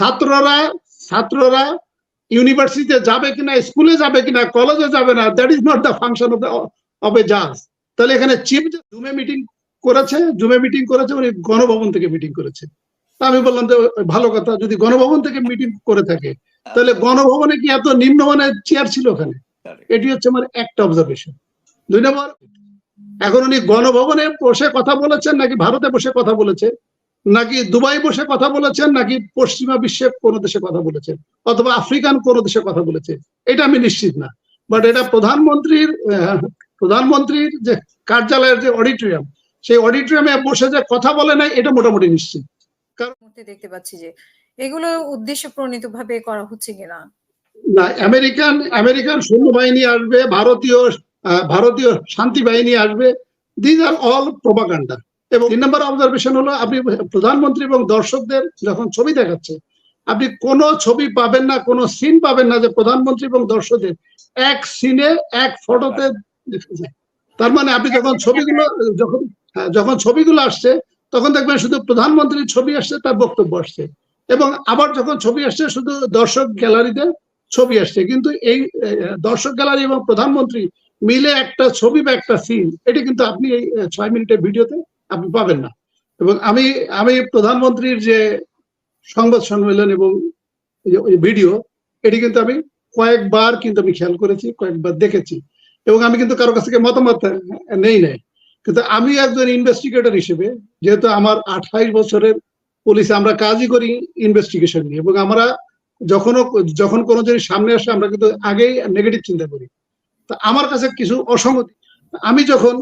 ছাত্ররা ছাত্ররা ইউনিভার্সিটিতে যাবে কিনা স্কুলে যাবে কিনা কলেজে যাবে না that is not the function of of a জাজ তাহলে এখানে চিফ জুমে মিটিং করেছে জুমে মিটিং করেছে উনি গণভবন থেকে মিটিং করেছে। তা আমি বললাম যে ভালো কথা যদি গণভবন থেকে মিটিং করে থাকে তাহলে গণভবনে কি এত নিম্নমানের চেয়ার ছিল ওখানে? এটি হচ্ছে আমার একটা অবজারভেশন দুই নম্বর এখন উনি গণভবনে বসে কথা বলেছেন নাকি ভারতে বসে কথা বলেছে? নাকি দুবাই বসে কথা বলেছেন নাকি পশ্চিমা বিশ্বে কোনো দেশে কথা বলেছেন অথবা আফ্রিকান কোনো দেশে কথা বলেছে এটা আমি নিশ্চিত না। বাট এটা প্রধানমন্ত্রীর আহ, প্রধানমন্ত্রীর যে কার্যালয়ের যে অডিটোরিয়াম সেই অডিটোরিয়ামে বসে যে কথা বলে নাই এটা মোটামুটি নিশ্চিত। মুহূর্তে দেখতে পাচ্ছি যে এগুলো উদ্দেশ্য প্রণীত ভাবে করা হচ্ছে কিনা? না আমেরিকান আমেরিকান সৈন্যবাহিনী আসবে ভারতীয় ভারতীয় শান্তি বাহিনী আসবে। দিজ আর অল প্রোপাগান্ডা এবং তিন নম্বর অবজারভেশন হলো আপনি প্রধানমন্ত্রী এবং দর্শকদের যখন ছবি দেখাচ্ছে আপনি কোনো ছবি পাবেন না কোনো সিন পাবেন না যে প্রধানমন্ত্রী এবং দর্শকদের এক সিনে এক ফটোতে তার মানে আপনি যখন ছবিগুলো যখন হ্যাঁ, যখন ছবিগুলো আসছে তখন দেখবেন শুধু প্রধানমন্ত্রীর ছবি আসছে তার বক্তব্য আসছে। এবং আবার যখন ছবি আসছে শুধু দর্শক গ্যালারিতে ছবি আসছে। কিন্তু এই দর্শক গ্যালারি এবং প্রধানমন্ত্রী মিলে একটা ছবি বা একটা সিন এটি কিন্তু আপনি এই ছয় মিনিটের ভিডিওতে আপনি পাবেন না। এবং আমি আমি প্রধানমন্ত্রীর যে সংবাদ সম্মেলন এবং ভিডিও, এটি কিন্তু আমি কয়েকবার কিন্তু আমি খেয়াল করেছি, কয়েকবার দেখেছি। এবং আমি কিন্তু কারও কাছ থেকে মতামত নেই নাই। কিন্তু আমি একজন ইনভেস্টিগেটর হিসেবে, যেহেতু আমার আঠাইশ বছরের পুলিশে আমরা কাজই করি ইনভেস্টিগেশন নিয়ে। এবং আমরা যখনও, যখন কোনো জিনিস সামনে আসে, আমরা কিন্তু আগেই নেগেটিভ চিন্তা করি। তা আমার কাছে কিছু অসঙ্গতি। আমি যখন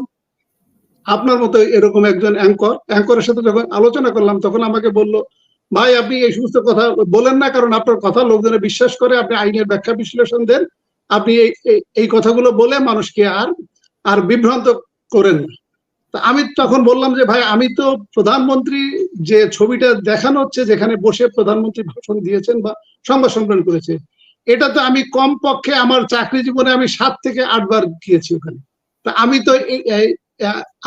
আপনার মতো এরকম একজন অ্যাঙ্কর অ্যাঙ্করের সাথে যখন আলোচনা করলাম, তখন আমাকে বলল, ভাই, আপনি এই সমস্ত কথা বলেন না, কারণ আপনার কথা লোকজনে বিশ্বাস করে, আপনি আইনের ব্যাখ্যা বিশ্লেষণ দেন, আপনি এই কথাগুলো বলে মানুষকে আর আর বিভ্রান্ত করেন না। তা আমি তখন বললাম যে, ভাই, আমি তো প্রধানমন্ত্রী যে ছবিটা দেখানো হচ্ছে, যেখানে বসে প্রধানমন্ত্রী ভাষণ দিয়েছেন বা সংবাদ সম্মেলন করেছে, এটা তো আমি কম পক্ষে আমার চাকরি জীবনে আমি সাত থেকে আটবার গিয়েছি ওখানে। তা আমি তো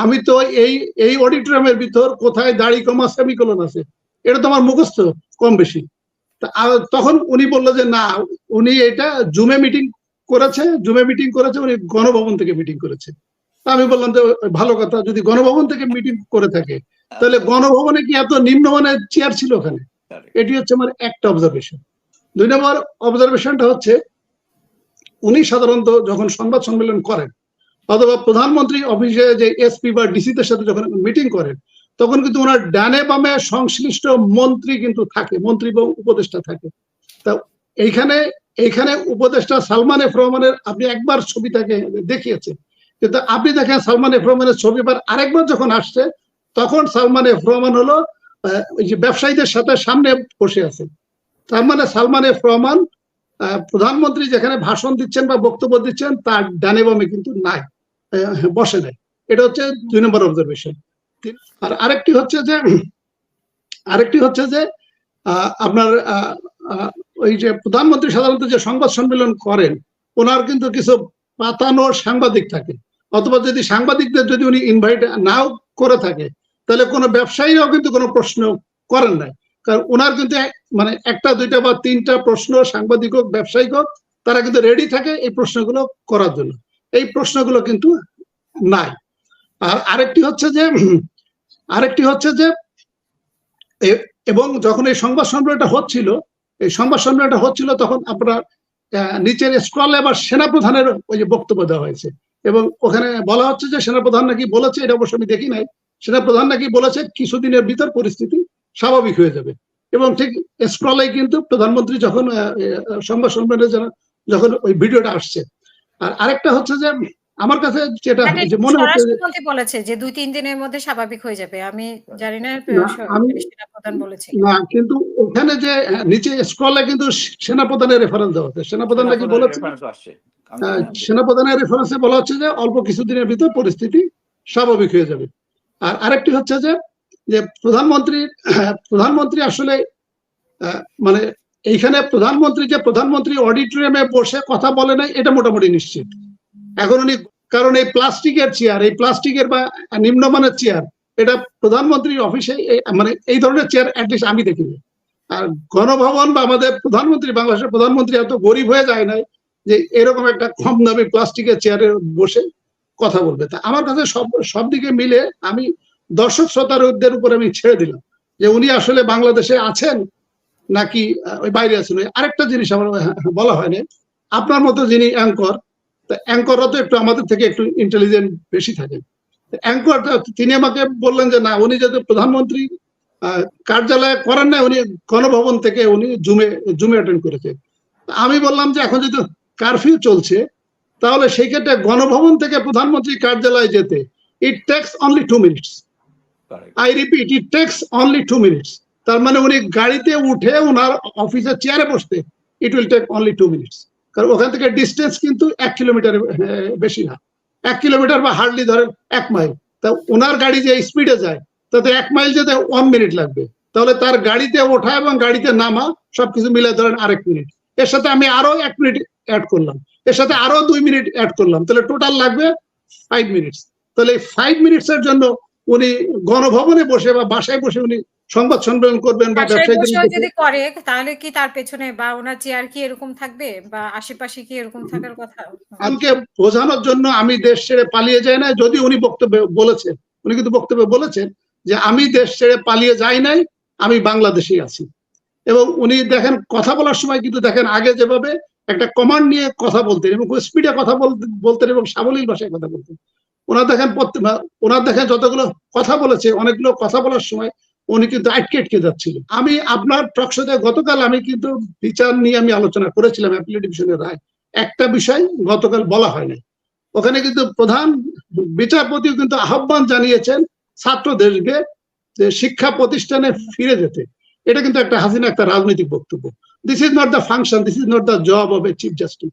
আমি তো এই এই অডিটোরিয়ামের ভিতর কোথায় দাড়ি কমা সেমিকোলন আছে এটা তো আমার মুখস্থ কম বেশি। তা তখন উনি বলল যে না উনি এটা জুমে মিটিং করেছে জুমে মিটিং করেছে উনি গণভবন থেকে মিটিং করেছে। তা আমি বললাম যে ভালো কথা যদি গণভবন থেকে মিটিং করে থাকে তাহলে গণভবনে কি এত নিম্নমানের চেয়ার ছিল ওখানে? এটি হচ্ছে আমার একটা অবজারভেশন দুই নম্বর অবজারভেশনটা হচ্ছে উনি সাধারণত যখন সংবাদ সম্মেলন করেন অথবা প্রধানমন্ত্রী অফিসে যে এসপি বা ডিসিদের সাথে যখন মিটিং করেন, তখন কিন্তু ওনার ডানে বামে সংশ্লিষ্ট মন্ত্রী কিন্তু থাকে, মন্ত্রী এবং উপদেষ্টা থাকে। তা এইখানে এইখানে উপদেষ্টা সালমান এফ রহমানের আপনি একবার ছবি তাকে দেখিয়েছেন। কিন্তু আপনি দেখেন সালমান এফ রহমানের ছবি এবার আরেকবার যখন আসছে, তখন সালমান এফ রহমান হলো ওই যে ব্যবসায়ীদের সাথে সামনে বসে আছে। তার মানে সালমান এফ রহমান প্রধানমন্ত্রী যেখানে ভাষণ দিচ্ছেন বা বক্তব্য দিচ্ছেন, তার ডানে বামে কিন্তু নাই। বসে নাই। এটা হচ্ছে দুই নম্বর অবজারভেশন আর আরেকটি হচ্ছে যে, আরেকটি হচ্ছে যে আপনার ওই যে প্রধানমন্ত্রী সাধারণত যে সংবাদ সম্মেলন করেন, ওনার কিন্তু কিছু পাতানো সাংবাদিক থাকে। অথবা যদি সাংবাদিকদের যদি উনি ইনভাইট নাও করে থাকে, তাহলে কোনো ব্যবসায়ীরাও কিন্তু কোনো প্রশ্ন করেন নাই। কারণ ওনার কিন্তু মানে একটা, দুইটা বা তিনটা প্রশ্ন সাংবাদিক হোক ব্যবসায়িক হোক, তারা কিন্তু রেডি থাকে এই প্রশ্নগুলো করার জন্য। এই প্রশ্নগুলো কিন্তু নাই। আর আরেকটি হচ্ছে যে, আরেকটি হচ্ছে যে এবং যখন এই সংবাদ সম্মেলনটা হচ্ছিল, এই সংবাদ সম্মেলনটা হচ্ছিল তখন আপনার নিচের স্ক্রলে আবার সেনাপ্রধানের ওই যে বক্তব্য দেওয়া হয়েছে। এবং ওখানে বলা হচ্ছে যে সেনাপ্রধান নাকি বলেছে, এটা অবশ্য আমি দেখি নাই, সেনাপ্রধান নাকি বলেছে কিছুদিনের ভিতর পরিস্থিতি স্বাভাবিক হয়ে যাবে। এবং ঠিক স্ক্রলে কিন্তু প্রধানমন্ত্রী যখন সংবাদ সম্মেলনে যখন ওই ভিডিওটা আসছে আর আরেকটা হচ্ছে যে আমার কাছে যেটা যে মনে হচ্ছে বলেছে যে দুই তিন দিনের মধ্যে স্বাভাবিক হয়ে যাবে। আমি জানি না সেনাপ্রধান বলেছে। না কিন্তু ওখানে যে নিচে স্ক্রলে কিন্তু সেনাপ্রধানের রেফারেন্স দেওয়া হচ্ছে। সেনাপ্রধান নাকি বলেছে? সেনাপ্রধানের রেফারেন্সে বলা হচ্ছে যে অল্প কিছুদিনের ভিতর পরিস্থিতি স্বাভাবিক হয়ে যাবে। আর আরেকটি হচ্ছে যে যে প্রধানমন্ত্রী প্রধানমন্ত্রী আসলে আহ, মানে এইখানে প্রধানমন্ত্রী যে প্রধানমন্ত্রী অডিটোরিয়ামে বসে কথা বলে নাই, এটা মোটামুটি নিশ্চিত। এখন উনি, কারণ এই প্লাস্টিকের চেয়ার এই প্লাস্টিকের বা নিম্নমানের চেয়ার এটা প্রধানমন্ত্রীর অফিসে মানে এই ধরনের চেয়ার অ্যাটলিস্ট আমি দেখিনি। আর গণভবন বা আমাদের প্রধানমন্ত্রী, বাংলাদেশের প্রধানমন্ত্রী এত গরিব হয়ে যায় নাই যে এরকম একটা কম দামি প্লাস্টিকের চেয়ারে বসে কথা বলবে। তা আমার কাছে সব সব দিকে মিলে আমি দর্শক শ্রোতারদের উপর আমি ছেড়ে দিলাম যে উনি আসলে বাংলাদেশে আছেন নাকি ওই বাইরে আছেন? আরেকটা জিনিস আমার বলা হয়নি আপনার মতো যিনি অ্যাঙ্কর অ্যাঙ্কররা তো একটু আমাদের থেকে একটু ইন্টেলিজেন্ট বেশি থাকেন। অ্যাঙ্কর তিনি আমাকে বললেন যে না উনি যেহেতু প্রধানমন্ত্রী কার্যালয়ে করেন না উনি গণভবন থেকে উনি জুমে জুমে অ্যাটেন্ড করেছে। আমি বললাম যে এখন যেহেতু কারফিউ চলছে তাহলে সেই ক্ষেত্রে গণভবন থেকে প্রধানমন্ত্রী কার্যালয়ে যেতে it takes only two minutes I repeat it takes only two minutes তার মানে উনি গাড়িতে উঠে ওনার অফিসের চেয়ারে বসতে it will take only two minutes কারণ ওখান থেকে ডিস্টেন্স কিন্তু এক কিলোমিটার বেশি না। এক কিলোমিটার বা হার্ডলি ধরেন এক মাইল তা ওনার গাড়ি যে স্পিডে যায়, তাতে এক মাইল যেতে ওয়ান মিনিট লাগবে। তাহলে তার গাড়িতে ওঠা এবং গাড়িতে নামা, সবকিছু মিলে ধরেন আরেক মিনিট এর সাথে আমি আরও এক মিনিট অ্যাড করলাম। এর সাথে আরও দুই মিনিট অ্যাড করলাম। তাহলে টোটাল লাগবে ফাইভ মিনিটস তাহলে ফাইভ মিনিটস এর জন্য উনি গণভবনে বসে বা বাসায় বসে উনি সংবাদ সম্মেলন করবেন বা বাসায় ব্যবসায়ীদের যদি করে তাহলে কি তার পেছনে বা ওনার চেয়ার কি এরকম থাকবে? বা আশেপাশে কি এরকম থাকার কথা? আমাকে বোঝানোর জন্য আমি দেশ ছেড়ে পালিয়ে যাই না যদি উনি বক্তব্যে বলেছেন উনি কিন্তু বক্তব্যে বলেছেন যে আমি দেশ ছেড়ে পালিয়ে যাই নাই আমি বাংলাদেশেই আছি। এবং উনি দেখেন কথা বলার সময় কিন্তু দেখেন আগে যেভাবে একটা কমান্ড নিয়ে কথা বলতেন এবং স্পিডে কথা বলতে- বলতেন এবং সাবলীল ভাষায় কথা বলতেন। ওনার দেখেন ওনার দেখেন যতগুলো কথা বলেছে অনেকগুলো কথা বলার সময় উনি কিন্তু আটকে আটকে যাচ্ছিল। আমি আপনার টকশোতে গতকাল আমি কিন্তু বিচার নিয়ে আমি আলোচনা করেছিলাম অ্যাপিলেট ডিভিশনের রায়। একটা বিষয় গতকাল বলা হয় নাই ওখানে কিন্তু প্রধান বিচারপতিও কিন্তু আহ্বান জানিয়েছেন ছাত্রদেরকে যে শিক্ষা প্রতিষ্ঠানে ফিরে যেতে। এটা কিন্তু একটা হাসিনা একটা রাজনৈতিক বক্তব্য। This is not the function this is not the job of a chief justice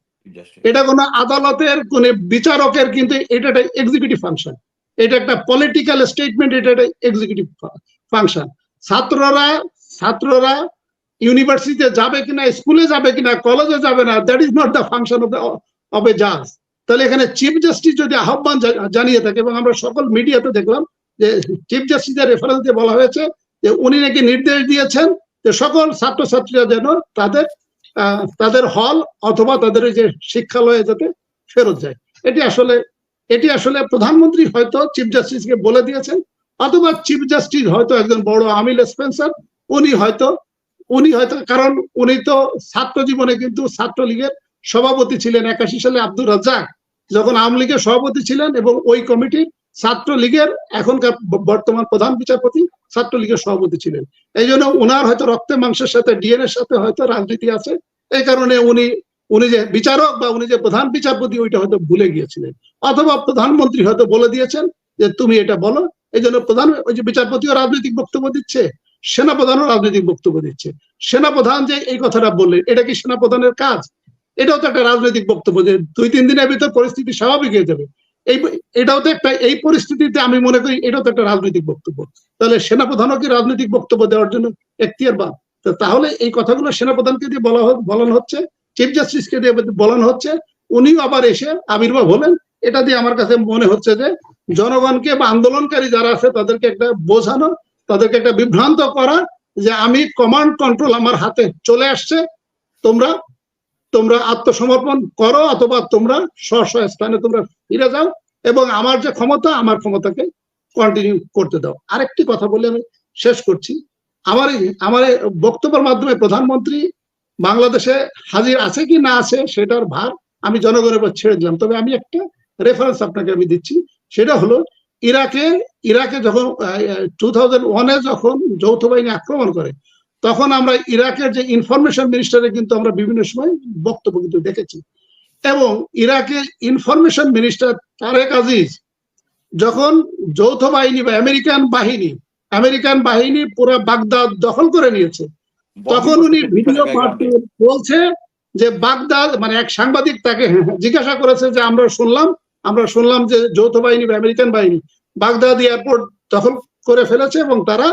এটা কোনো আদালতের কোন বিচারকের কিন্তু এটা একটা এক্সিকিউটিভ ফাংশন এটা একটা পলিটিক্যাল স্টেটমেন্ট এটা একটা এক্সিকিউটিভ ফাংশন। ছাত্ররা ছাত্ররা ইউনিভার্সিটিতে যাবে কিনা স্কুলে যাবে কিনা কলেজে যাবে না that is not the function of of a জাজ তাহলে এখানে চিফ জাস্টিস যদি আহ্বান জানিয়ে থাকে, এবং আমরা সকল মিডিয়াতে দেখলাম যে চিফ জাস্টিসের রেফারেন্স দিয়ে বলা হয়েছে যে উনি নাকি নির্দেশ দিয়েছেন যে সকল ছাত্রছাত্রীরা যেন তাদের তাদের হল অথবা তাদের যে শিক্ষালয়ে যাতে ফেরত যায়। এটি আসলে এটি আসলে প্রধানমন্ত্রী হয়তো চিফ জাস্টিসকে বলে দিয়েছেন অথবা চিফ জাস্টিস হয়তো একজন বড় আমিল স্পেন্সার, উনি হয়তো উনি হয়তো, কারণ উনি তো ছাত্র জীবনে কিন্তু ছাত্রলীগের সভাপতি ছিলেন একাশি সালে আব্দুর রাজ্জাক। যখন আওয়ামী লীগের সভাপতি ছিলেন এবং ওই কমিটির ছাত্রলীগের এখনকার বর্তমান প্রধান বিচারপতি ছাত্রলীগের সভাপতি ছিলেন। এই জন্য ওনার হয়তো রক্তে মাংসের সাথে, ডিএনএর সাথে হয়তো রাজনীতি আছে। এই কারণে উনি উনি যে বিচারক বা উনি যে প্রধান বিচারপতি, ওইটা হয়তো ভুলে গিয়েছিলেন। অথবা প্রধানমন্ত্রী হয়তো বলে দিয়েছেন যে, তুমি এটা বলো এই জন্য প্রধান ওই যে বিচারপতিও রাজনৈতিক বক্তব্য দিচ্ছে, সেনাপ্রধানও রাজনৈতিক বক্তব্য দিচ্ছে। সেনাপ্রধান যে এই কথাটা বললেন, এটা কি সেনাপ্রধানের কাজ? এটাও তো একটা রাজনৈতিক বক্তব্য যে দুই, তিন দিনের ভিতর পরিস্থিতি স্বাভাবিক হয়ে যাবে। এই এটাও তো একটা, এই পরিস্থিতিতে আমি মনে করি এটাও তো একটা রাজনৈতিক বক্তব্য। তাহলে সেনাপ্রধানও কি রাজনৈতিক বক্তব্য দেওয়ার জন্য এখতিয়ার বা তাহলে এই কথাগুলো সেনাপ্রধানকে দিয়ে বলা বলানো হচ্ছে চিফ জাস্টিসকে দিয়ে বলানো হচ্ছে, উনিও আবার এসে আবির্ভাব হলেন। এটা দিয়ে আমার কাছে মনে হচ্ছে যে জনগণকে বা আন্দোলনকারী যারা আছে, তাদেরকে একটা বোঝানো, তাদেরকে একটা বিভ্রান্ত করা যে আমি কমান্ড কন্ট্রোল আমার হাতে চলে আসছে। তোমরা তোমরা আত্মসমর্পণ করো অথবা তোমরা স্ব স্থানে তোমরা ফিরে যাও এবং আমার যে ক্ষমতা, আমার ক্ষমতাকে কন্টিনিউ করতে দাও। আরেকটি কথা বলে আমি শেষ করছি। আমার আমার বক্তব্যের মাধ্যমে প্রধানমন্ত্রী বাংলাদেশে হাজির আছে কি না আছে, সেটার ভার আমি জনগণের উপর ছেড়ে দিলাম। তবে আমি একটা রেফারেন্স আপনাকে আমি দিচ্ছি। সেটা হলো ইরাকে ইরাকে যখন টু থাউজেন্ড ওয়ানে যখন যৌথ বাহিনী আক্রমণ করে তখন আমরা ইরাকের যে ইনফরমেশন মিনিস্টারে কিন্তু আমরা বিভিন্ন সময় বক্তব্য কিন্তু দেখেছি। এবং ইরাকের ইনফরমেশন মিনিস্টার তারেক আজিজ যখন যৌথ বাহিনী বা আমেরিকান বাহিনী আমেরিকান বাহিনী পুরো বাগদাদ দখল করে নিয়েছে তখন উনি ভিডিও বলছে যে বাগদাদ মানে এক সাংবাদিক তাকে জিজ্ঞাসা করেছে যে আমরা শুনলাম আমরা শুনলাম যে যৌথ বাহিনী বা আমেরিকান বাহিনী বাগদাদ এয়ারপোর্ট দখল করে ফেলেছে এবং তারা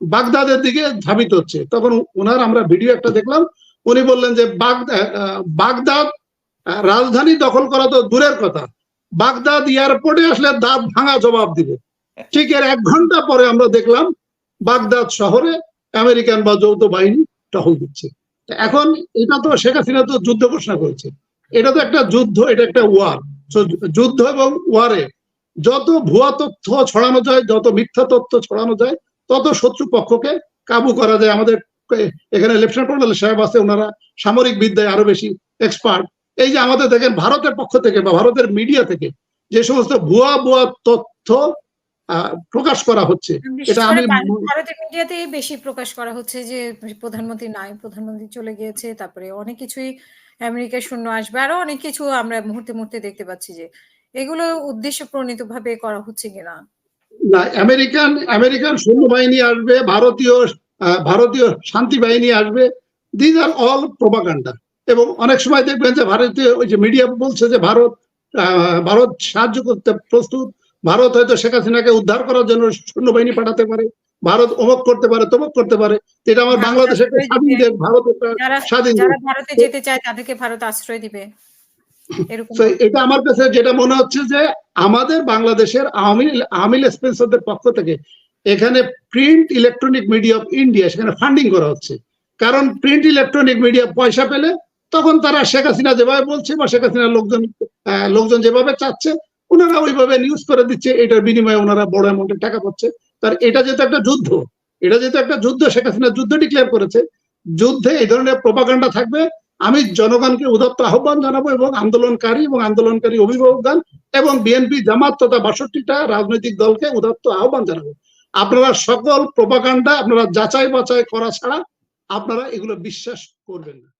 বাগদাদের দিকে ধাবিত হচ্ছে। তখন ওনার আমরা ভিডিও একটা দেখলাম। উনি বললেন যে বাগদাদ বাগদাদ, রাজধানী দখল করা তো দূরের কথা। বাগদাদ এয়ারপোর্টে আসলে দাঁত ভাঙা জবাব দিবে। ঠিক এর এক ঘণ্টা পরে আমরা দেখলাম বাগদাদ শহরে আমেরিকান বা যৌথ বাহিনী টহল দিচ্ছে। এখন এটা তো শেখ হাসিনা তো যুদ্ধ ঘোষণা করেছে। এটা তো একটা যুদ্ধ, এটা একটা ওয়ার যুদ্ধ এবং ওয়ারে যত ভুয়া তথ্য ছড়ানো যায় যত মিথ্যা তথ্য ছড়ানো যায় তত শত্রু পক্ষকে কাবু করা যায়। আমাদের এখানে লেফটেন্যান্ট কর্নেল সাহেব আছে ওনারা সামরিক বিদ্যায় আরও বেশি এক্সপার্ট এই যে আমাদের দেখেন ভারতের পক্ষ থেকে বা ভারতের মিডিয়া থেকে যে সমস্ত ভুয়া ভুয়া তথ্য আহ, প্রকাশ করা হচ্ছে এটা আমি ভারতের মিডিয়াতেই বেশি প্রকাশ করা হচ্ছে যে প্রধানমন্ত্রী নাই প্রধানমন্ত্রী চলে গিয়েছে তারপরে অনেক কিছুই আমেরিকার শূন্য আসবে। আরও অনেক কিছু আমরা মুহূর্তে মুহূর্তে দেখতে পাচ্ছি যে এগুলো উদ্দেশ্য প্রণীত ভাবে করা হচ্ছে কিনা। না, আমেরিকান আমেরিকান সৈন্যবাহিনী আসবে, ভারতীয় ভারতীয় শান্তি বাহিনী আসবে। দিজ আর অল প্রোপাগান্ডা এবং অনেক সময় দেখবেন যে ভারতীয় ওই যে মিডিয়া বলছে যে ভারত ভারত সাহায্য করতে প্রস্তুত। ভারত হয়তো শেখ হাসিনাকে উদ্ধার করার জন্য সৈন্যবাহিনী পাঠাতে পারে। ভারত অমুক করতে পারে তমুক করতে পারে। এটা আমার ভারত বাংলাদেশ একটা স্বাধীন দেশ ভারত একটা স্বাধীন যারা ভারতে যেতে চায় তাদেরকে ভারত আশ্রয় দিবে। এটা আমার কাছে যেটা মনে হচ্ছে যে আমাদের বাংলাদেশের আওয়ামী আওয়ামী স্পেন্সারদের পক্ষ থেকে এখানে print electronic media of India সেখানে ফান্ডিং করা হচ্ছে। কারণ প্রিন্ট ইলেকট্রনিক মিডিয়া পয়সা পেলে তখন তারা শেখ হাসিনা যেভাবে বলছে বা শেখ হাসিনার লোকজন লোকজন যেভাবে চাচ্ছে ওনারা ওইভাবে নিউজ করে দিচ্ছে এটার বিনিময়ে ওনারা বড় অ্যামাউন্টের টাকা পাচ্ছে। তার এটা যেহেতু একটা যুদ্ধ, এটা যেহেতু একটা যুদ্ধ, শেখ হাসিনা যুদ্ধ ডিক্লেয়ার করেছে, যুদ্ধে এই ধরনের প্রপাগান্ডা থাকবে। আমি জনগণকে উদত্ত আহ্বান জানাব এবং আন্দোলনকারী এবং আন্দোলনকারী অভিভাবকগণ এবং বিএনপি জামাত তথা বাষট্টিটা রাজনৈতিক দলকে উদাত্ত আহ্বান জানাব। আপনারা সকল প্রপাগান্ডা আপনারা যাচাই বাছাই করা ছাড়া আপনারা এগুলো বিশ্বাস করবেন না।